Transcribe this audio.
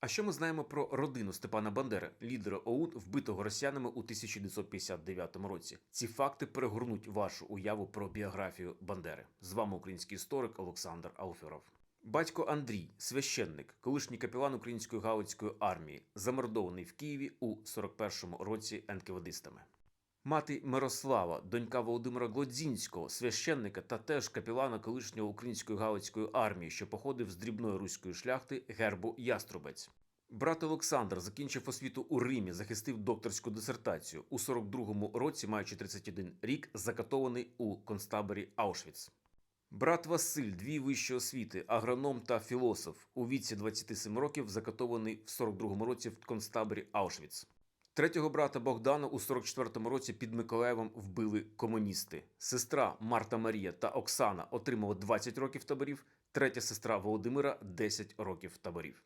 А що ми знаємо про родину Степана Бандери, лідера ОУН, вбитого росіянами у 1959 році? Ці факти перегорнуть вашу уяву про біографію Бандери. З вами український історик Олександр Алферов. Батько Андрій, священник, колишній капелан української гаутської армії, замордований в Києві у 41-му році енкевадистами. Мати Мирослава, донька Володимира Глодзінського, священника та теж капелана колишнього української галицької армії, що походив з дрібної руської шляхти гербу Яструбець. Брат Олександр закінчив освіту у Римі, захистив докторську дисертацію. У 42-му році, маючи 31 рік, закатований у концтаборі Аушвіц. Брат Василь, дві вищі освіти, агроном та філософ. У віці 27 років закатований в 42-му році в концтаборі Аушвіц. Третього брата Богдана у 44-му році під Миколаєвом вбили комуністи. Сестра Марта Марія та Оксана отримали 20 років таборів, третя сестра Володимира 10 років таборів.